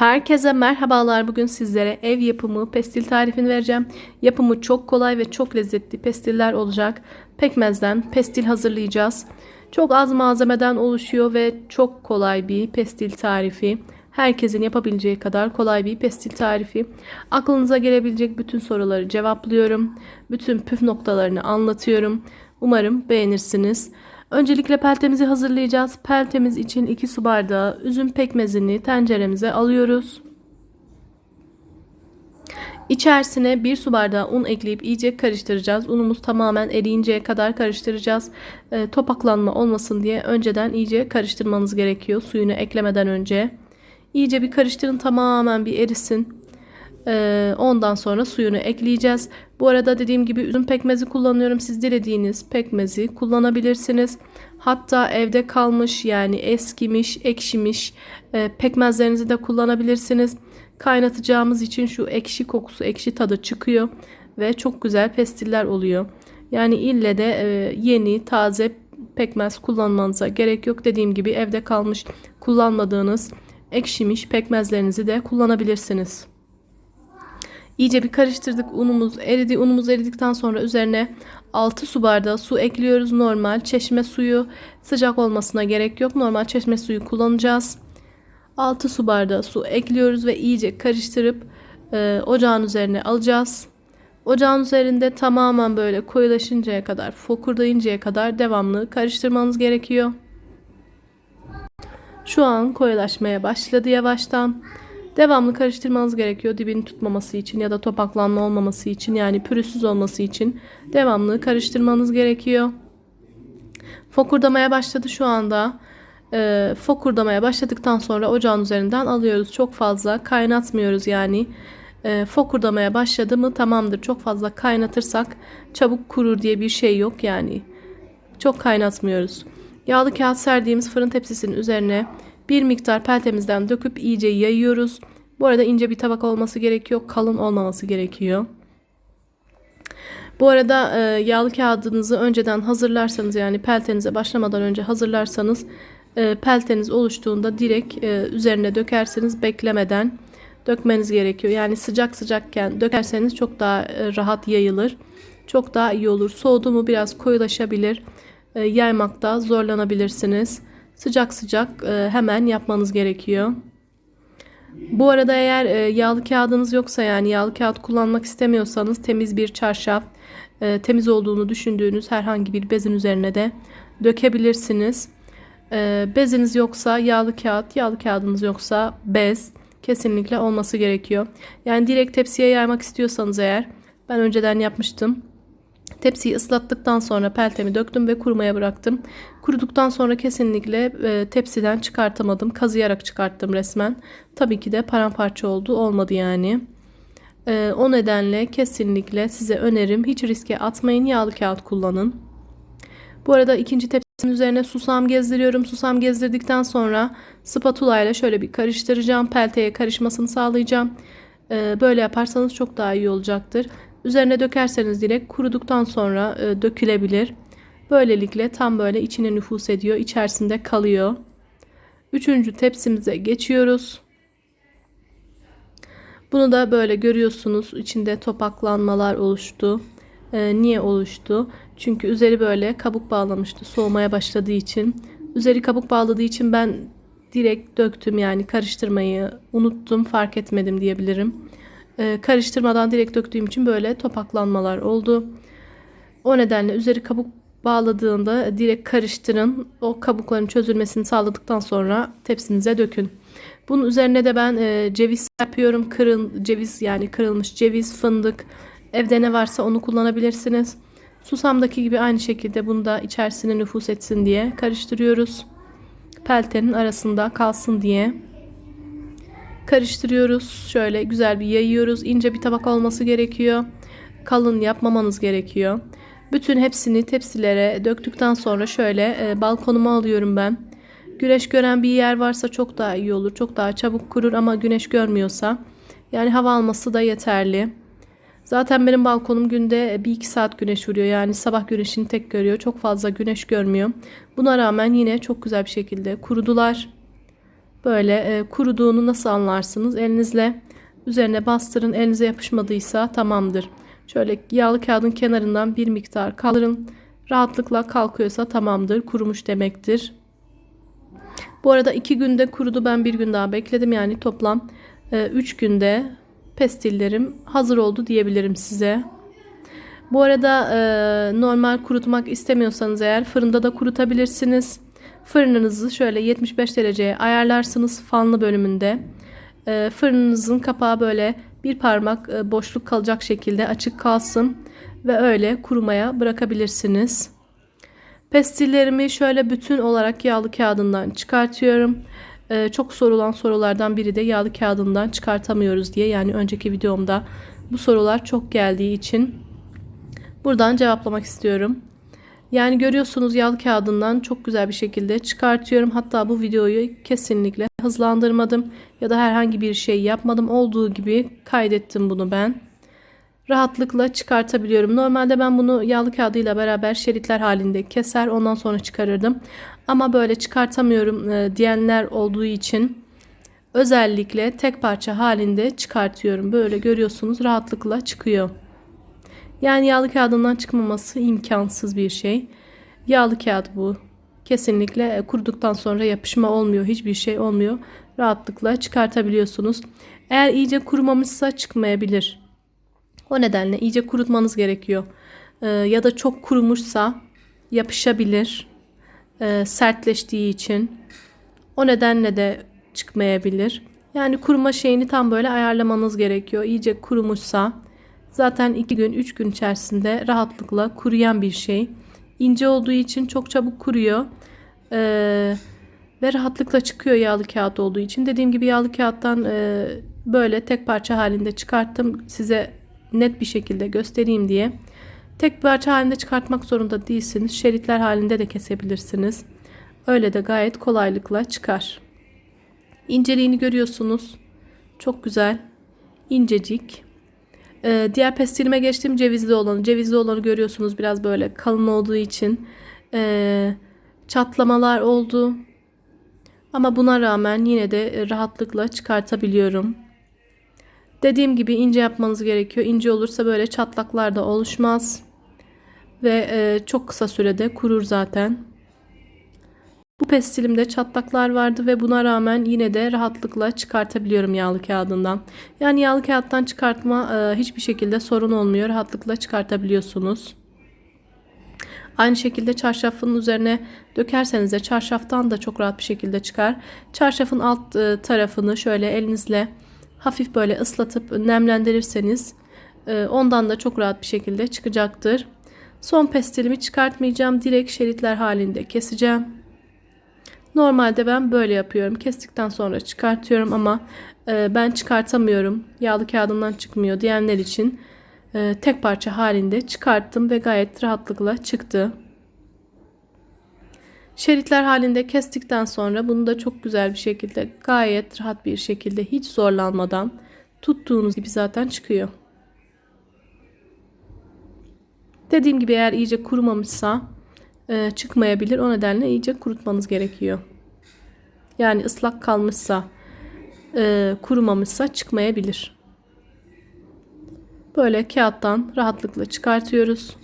Herkese merhabalar. Bugün sizlere ev yapımı pestil tarifini vereceğim. Yapımı çok kolay ve çok lezzetli pestiller olacak. Pekmezden pestil hazırlayacağız. Çok az malzemeden oluşuyor ve çok kolay bir pestil tarifi. Herkesin yapabileceği kadar kolay bir pestil tarifi. Aklınıza gelebilecek bütün soruları cevaplıyorum. Bütün püf noktalarını anlatıyorum. Umarım beğenirsiniz. Öncelikle peltemizi hazırlayacağız. Peltemiz için 2 su bardağı üzüm pekmezini tenceremize alıyoruz. İçerisine 1 su bardağı un ekleyip iyice karıştıracağız. Unumuz tamamen eriyinceye kadar karıştıracağız. E, topaklanma olmasın diye önceden iyice karıştırmanız gerekiyor suyunu eklemeden önce. İyice bir karıştırın tamamen bir erisin. Ee, ondan sonra suyunu ekleyeceğiz. Bu arada dediğim gibi üzüm pekmezi kullanıyorum. Siz dilediğiniz pekmezi kullanabilirsiniz. Hatta evde kalmış yani eskimiş, ekşimiş e, pekmezlerinizi de kullanabilirsiniz. Kaynatacağımız için şu ekşi kokusu, ekşi tadı çıkıyor ve çok güzel pestiller oluyor. Yani ille de e, yeni, taze pekmez kullanmanıza gerek yok. Dediğim gibi evde kalmış, kullanmadığınız ekşimiş pekmezlerinizi de kullanabilirsiniz. İyice bir karıştırdık. Unumuz eridi. Unumuz eridikten sonra üzerine 6 su bardağı su ekliyoruz. Normal çeşme suyu sıcak olmasına gerek yok. Normal çeşme suyu kullanacağız. 6 su bardağı su ekliyoruz ve iyice karıştırıp e, ocağın üzerine alacağız. Ocağın üzerinde tamamen böyle koyulaşıncaya kadar, fokurdayıncaya kadar devamlı karıştırmanız gerekiyor. Şu an koyulaşmaya başladı yavaştan. Devamlı karıştırmanız gerekiyor dibini tutmaması için ya da topaklanma olmaması için yani pürüzsüz olması için devamlı karıştırmanız gerekiyor. Fokurdamaya başladı şu anda. E, fokurdamaya başladıktan sonra ocağın üzerinden alıyoruz. Çok fazla kaynatmıyoruz yani. E, fokurdamaya başladı mı tamamdır. Çok fazla kaynatırsak çabuk kurur diye bir şey yok yani. Çok kaynatmıyoruz. Yağlı kağıt serdiğimiz fırın tepsisinin üzerine bir miktar peltemizden döküp iyice yayıyoruz. Bu arada ince bir tabak olması gerekiyor. Kalın olmaması gerekiyor. Bu arada e, yağlı kağıdınızı önceden hazırlarsanız yani peltenize başlamadan önce hazırlarsanız e, pelteniz oluştuğunda direkt e, üzerine dökerseniz beklemeden dökmeniz gerekiyor. Yani sıcak sıcakken dökerseniz çok daha e, rahat yayılır. Çok daha iyi olur. Soğudu mu biraz koyulaşabilir. E, yaymakta zorlanabilirsiniz. Sıcak sıcak e, hemen yapmanız gerekiyor. Bu arada eğer e, yağlı kağıdınız yoksa yani yağlı kağıt kullanmak istemiyorsanız temiz bir çarşaf, temiz olduğunu düşündüğünüz herhangi bir bezin üzerine de dökebilirsiniz. Beziniz yoksa yağlı kağıt, yağlı kağıdınız yoksa bez kesinlikle olması gerekiyor. Yani direkt tepsiye yaymak istiyorsanız eğer ben önceden yapmıştım. Tepsiyi ıslattıktan sonra peltemi döktüm ve kurumaya bıraktım. Kuruduktan sonra kesinlikle e, tepsiden çıkartamadım. Kazıyarak çıkarttım resmen. Tabii ki de paramparça oldu. Olmadı yani. E, o nedenle kesinlikle size önerim hiç riske atmayın. Yağlı kağıt kullanın. Bu arada ikinci tepsinin üzerine susam gezdiriyorum. Susam gezdirdikten sonra spatula ile şöyle bir karıştıracağım. Pelteye karışmasını sağlayacağım. E, böyle yaparsanız çok daha iyi olacaktır. Üzerine dökerseniz direkt kuruduktan sonra e, dökülebilir. Böylelikle tam böyle içine nüfus ediyor. içerisinde kalıyor. Üçüncü tepsimize geçiyoruz. Bunu da böyle görüyorsunuz. İçinde topaklanmalar oluştu. Ee, niye oluştu? Çünkü üzeri böyle kabuk bağlamıştı. Soğumaya başladığı için. Üzeri kabuk bağladığı için ben direkt döktüm yani karıştırmayı unuttum fark etmedim diyebilirim. Ee, karıştırmadan direkt döktüğüm için böyle topaklanmalar oldu. O nedenle üzeri kabuk bağladığında direkt karıştırın. O kabukların çözülmesini sağladıktan sonra tepsinize dökün. Bunun üzerine de ben e, ceviz yapıyorum. Kırıl, ceviz yani kırılmış ceviz, fındık. Evde ne varsa onu kullanabilirsiniz. Susamdaki gibi aynı şekilde bunu da içerisine nüfus etsin diye karıştırıyoruz. Peltenin arasında kalsın diye karıştırıyoruz. Şöyle güzel bir yayıyoruz. İnce bir tabak olması gerekiyor. Kalın yapmamanız gerekiyor. Bütün hepsini tepsilere döktükten sonra şöyle e, balkonuma alıyorum ben. Güneş gören bir yer varsa çok daha iyi olur. Çok daha çabuk kurur ama güneş görmüyorsa yani hava alması da yeterli. Zaten benim balkonum günde 1-2 saat güneş vuruyor. Yani sabah güneşini tek görüyor. Çok fazla güneş görmüyor. Buna rağmen yine çok güzel bir şekilde kurudular. Böyle e, kuruduğunu nasıl anlarsınız? Elinizle üzerine bastırın. Elinize yapışmadıysa tamamdır. Şöyle yağlı kağıdın kenarından bir miktar kaldırın. Rahatlıkla kalkıyorsa tamamdır. Kurumuş demektir. Bu arada iki günde kurudu. Ben bir gün daha bekledim. Yani toplam 3 günde pestillerim hazır oldu diyebilirim size. Bu arada e, normal kurutmak istemiyorsanız eğer fırında da kurutabilirsiniz. Fırınınızı şöyle 75 dereceye ayarlarsınız fanlı bölümünde. E, fırınınızın kapağı böyle bir parmak e, boşluk kalacak şekilde açık kalsın ve öyle kurumaya bırakabilirsiniz. Pestillerimi şöyle bütün olarak yağlı kağıdından çıkartıyorum. Ee, çok sorulan sorulardan biri de yağlı kağıdından çıkartamıyoruz diye. Yani önceki videomda bu sorular çok geldiği için buradan cevaplamak istiyorum. Yani görüyorsunuz yağlı kağıdından çok güzel bir şekilde çıkartıyorum. Hatta bu videoyu kesinlikle hızlandırmadım ya da herhangi bir şey yapmadım. Olduğu gibi kaydettim bunu ben. Rahatlıkla çıkartabiliyorum. Normalde ben bunu yağlı kağıdıyla beraber şeritler halinde keser ondan sonra çıkarırdım. Ama böyle çıkartamıyorum e, diyenler olduğu için özellikle tek parça halinde çıkartıyorum. Böyle görüyorsunuz rahatlıkla çıkıyor. Yani yağlı kağıdından çıkmaması imkansız bir şey. Yağlı kağıt bu. Kesinlikle e, kuruduktan sonra yapışma olmuyor. Hiçbir şey olmuyor. Rahatlıkla çıkartabiliyorsunuz. Eğer iyice kurumamışsa çıkmayabilir. O nedenle iyice kurutmanız gerekiyor. Ee, ya da çok kurumuşsa yapışabilir. Ee, sertleştiği için. O nedenle de çıkmayabilir. Yani kuruma şeyini tam böyle ayarlamanız gerekiyor. İyice kurumuşsa zaten 2 gün 3 gün içerisinde rahatlıkla kuruyan bir şey. İnce olduğu için çok çabuk kuruyor. Ee, ve rahatlıkla çıkıyor yağlı kağıt olduğu için. Dediğim gibi yağlı kağıttan e, böyle tek parça halinde çıkarttım. Size net bir şekilde göstereyim diye. Tek parça halinde çıkartmak zorunda değilsiniz. Şeritler halinde de kesebilirsiniz. Öyle de gayet kolaylıkla çıkar. İnceliğini görüyorsunuz. Çok güzel. İncecik. Ee, diğer pestilime geçtim cevizli olanı. Cevizli olanı görüyorsunuz biraz böyle kalın olduğu için ee, çatlamalar oldu. Ama buna rağmen yine de rahatlıkla çıkartabiliyorum. Dediğim gibi ince yapmanız gerekiyor. İnce olursa böyle çatlaklar da oluşmaz. Ve e, çok kısa sürede kurur zaten. Bu pestilimde çatlaklar vardı ve buna rağmen yine de rahatlıkla çıkartabiliyorum yağlı kağıdından. Yani yağlı kağıttan çıkartma e, hiçbir şekilde sorun olmuyor. Rahatlıkla çıkartabiliyorsunuz. Aynı şekilde çarşafın üzerine dökerseniz de çarşaftan da çok rahat bir şekilde çıkar. Çarşafın alt e, tarafını şöyle elinizle hafif böyle ıslatıp nemlendirirseniz e, ondan da çok rahat bir şekilde çıkacaktır. Son pestilimi çıkartmayacağım. Direkt şeritler halinde keseceğim. Normalde ben böyle yapıyorum. Kestikten sonra çıkartıyorum ama e, ben çıkartamıyorum. Yağlı kağıdımdan çıkmıyor diyenler için e, tek parça halinde çıkarttım ve gayet rahatlıkla çıktı. Şeritler halinde kestikten sonra bunu da çok güzel bir şekilde gayet rahat bir şekilde hiç zorlanmadan tuttuğunuz gibi zaten çıkıyor. Dediğim gibi eğer iyice kurumamışsa e, çıkmayabilir. O nedenle iyice kurutmanız gerekiyor. Yani ıslak kalmışsa e, kurumamışsa çıkmayabilir. Böyle kağıttan rahatlıkla çıkartıyoruz.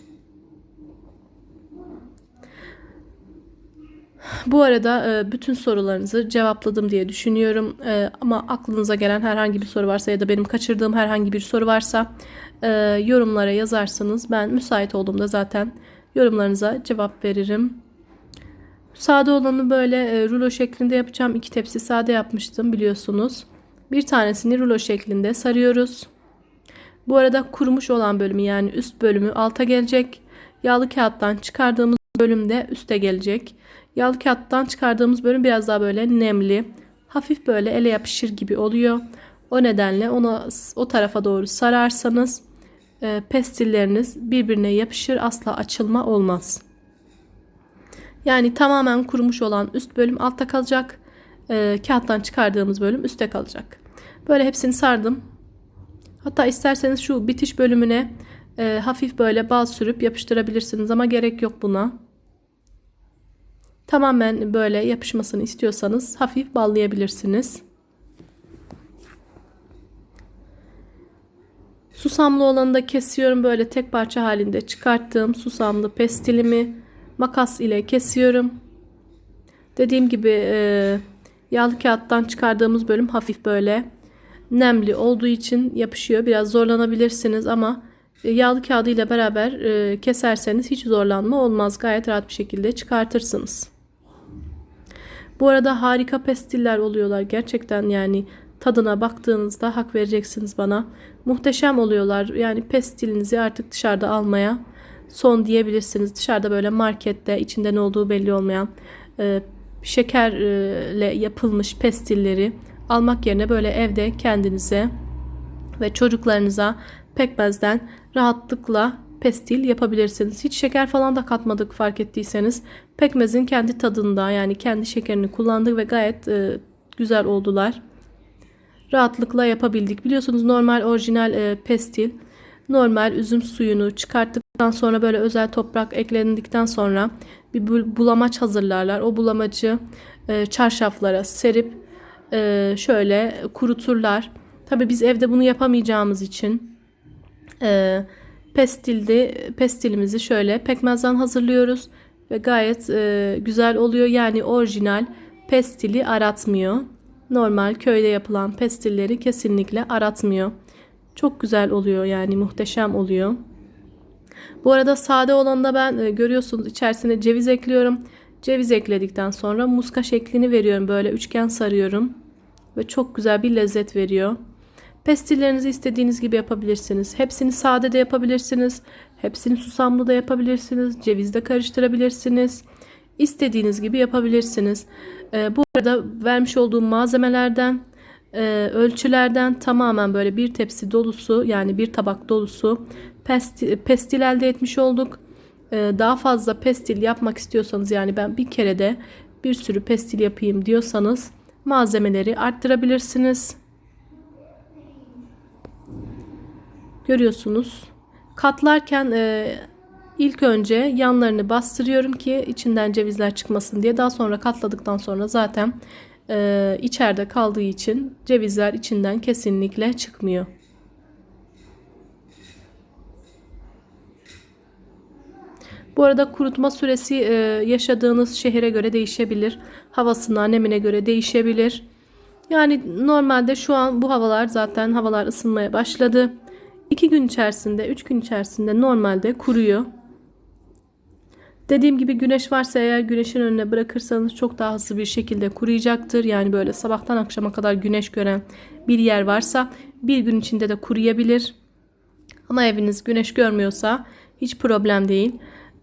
Bu arada e, bütün sorularınızı cevapladım diye düşünüyorum. E, ama aklınıza gelen herhangi bir soru varsa ya da benim kaçırdığım herhangi bir soru varsa e, yorumlara yazarsanız ben müsait olduğumda zaten yorumlarınıza cevap veririm. Sade olanı böyle rulo şeklinde yapacağım. İki tepsi sade yapmıştım biliyorsunuz. Bir tanesini rulo şeklinde sarıyoruz. Bu arada kurumuş olan bölümü yani üst bölümü alta gelecek. Yağlı kağıttan çıkardığımız bölüm de üste gelecek. Yağlı kağıttan çıkardığımız bölüm biraz daha böyle nemli. Hafif böyle ele yapışır gibi oluyor. O nedenle onu o tarafa doğru sararsanız e, pestilleriniz birbirine yapışır. Asla açılma olmaz. Yani tamamen kurumuş olan üst bölüm altta kalacak. E, kağıttan çıkardığımız bölüm üstte kalacak. Böyle hepsini sardım. Hatta isterseniz şu bitiş bölümüne e, hafif böyle bal sürüp yapıştırabilirsiniz ama gerek yok buna. Tamamen böyle yapışmasını istiyorsanız hafif ballayabilirsiniz. Susamlı olanı da kesiyorum. Böyle tek parça halinde çıkarttığım susamlı pestilimi makas ile kesiyorum. Dediğim gibi e, yağlı kağıttan çıkardığımız bölüm hafif böyle nemli olduğu için yapışıyor. Biraz zorlanabilirsiniz ama e, yağlı kağıdı ile beraber e, keserseniz hiç zorlanma olmaz. Gayet rahat bir şekilde çıkartırsınız. Bu arada harika pestiller oluyorlar. Gerçekten yani tadına baktığınızda hak vereceksiniz bana. Muhteşem oluyorlar. Yani pestilinizi artık dışarıda almaya son diyebilirsiniz. Dışarıda böyle markette içinde ne olduğu belli olmayan e, şekerle yapılmış pestilleri almak yerine böyle evde kendinize ve çocuklarınıza pekmezden rahatlıkla pestil yapabilirsiniz. Hiç şeker falan da katmadık fark ettiyseniz. Pekmezin kendi tadında yani kendi şekerini kullandık ve gayet e, güzel oldular. Rahatlıkla yapabildik. Biliyorsunuz normal orijinal e, pestil normal üzüm suyunu çıkarttıktan sonra böyle özel toprak eklendikten sonra bir bulamaç hazırlarlar. O bulamacı e, çarşaflara serip e, şöyle kuruturlar. Tabi biz evde bunu yapamayacağımız için e, pestilde pestilimizi şöyle pekmezden hazırlıyoruz ve gayet e, güzel oluyor. Yani orijinal pestili aratmıyor. Normal köyde yapılan pestilleri kesinlikle aratmıyor. Çok güzel oluyor yani muhteşem oluyor. Bu arada sade olanında ben e, görüyorsunuz içerisine ceviz ekliyorum. Ceviz ekledikten sonra muska şeklini veriyorum. Böyle üçgen sarıyorum. Ve çok güzel bir lezzet veriyor. Pestillerinizi istediğiniz gibi yapabilirsiniz. Hepsini sade de yapabilirsiniz. Hepsini susamlı da yapabilirsiniz. Cevizde karıştırabilirsiniz. İstediğiniz gibi yapabilirsiniz. Ee, bu arada vermiş olduğum malzemelerden e, ölçülerden tamamen böyle bir tepsi dolusu yani bir tabak dolusu pestil, elde etmiş olduk. E, daha fazla pestil yapmak istiyorsanız yani ben bir kere de bir sürü pestil yapayım diyorsanız malzemeleri arttırabilirsiniz. Görüyorsunuz. Katlarken e, ilk önce yanlarını bastırıyorum ki içinden cevizler çıkmasın diye. Daha sonra katladıktan sonra zaten e, içeride kaldığı için cevizler içinden kesinlikle çıkmıyor. Bu arada kurutma süresi e, yaşadığınız şehire göre değişebilir. Havasına, nemine göre değişebilir. Yani normalde şu an bu havalar zaten havalar ısınmaya başladı. 2 gün içerisinde, 3 gün içerisinde normalde kuruyor. Dediğim gibi güneş varsa eğer güneşin önüne bırakırsanız çok daha hızlı bir şekilde kuruyacaktır. Yani böyle sabahtan akşama kadar güneş gören bir yer varsa bir gün içinde de kuruyabilir. Ama eviniz güneş görmüyorsa hiç problem değil.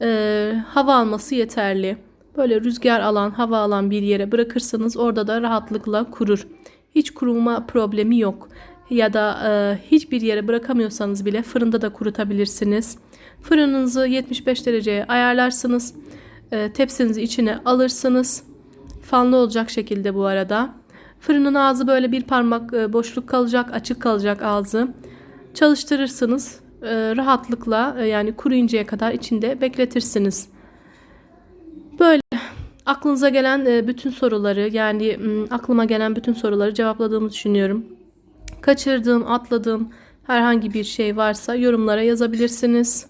Ee, hava alması yeterli. Böyle rüzgar alan, hava alan bir yere bırakırsanız orada da rahatlıkla kurur. Hiç kuruma problemi yok. Ya da e, hiçbir yere bırakamıyorsanız bile fırında da kurutabilirsiniz. Fırınınızı 75 dereceye ayarlarsınız. E, tepsinizi içine alırsınız. Fanlı olacak şekilde bu arada. Fırının ağzı böyle bir parmak e, boşluk kalacak, açık kalacak ağzı. Çalıştırırsınız. E, rahatlıkla e, yani kuruyuncaya kadar içinde bekletirsiniz. Böyle aklınıza gelen e, bütün soruları yani aklıma gelen bütün soruları cevapladığımı düşünüyorum. Kaçırdığım, atladığım herhangi bir şey varsa yorumlara yazabilirsiniz.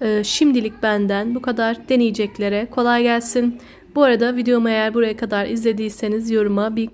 Ee, şimdilik benden bu kadar deneyeceklere kolay gelsin. Bu arada videomu eğer buraya kadar izlediyseniz yoruma bir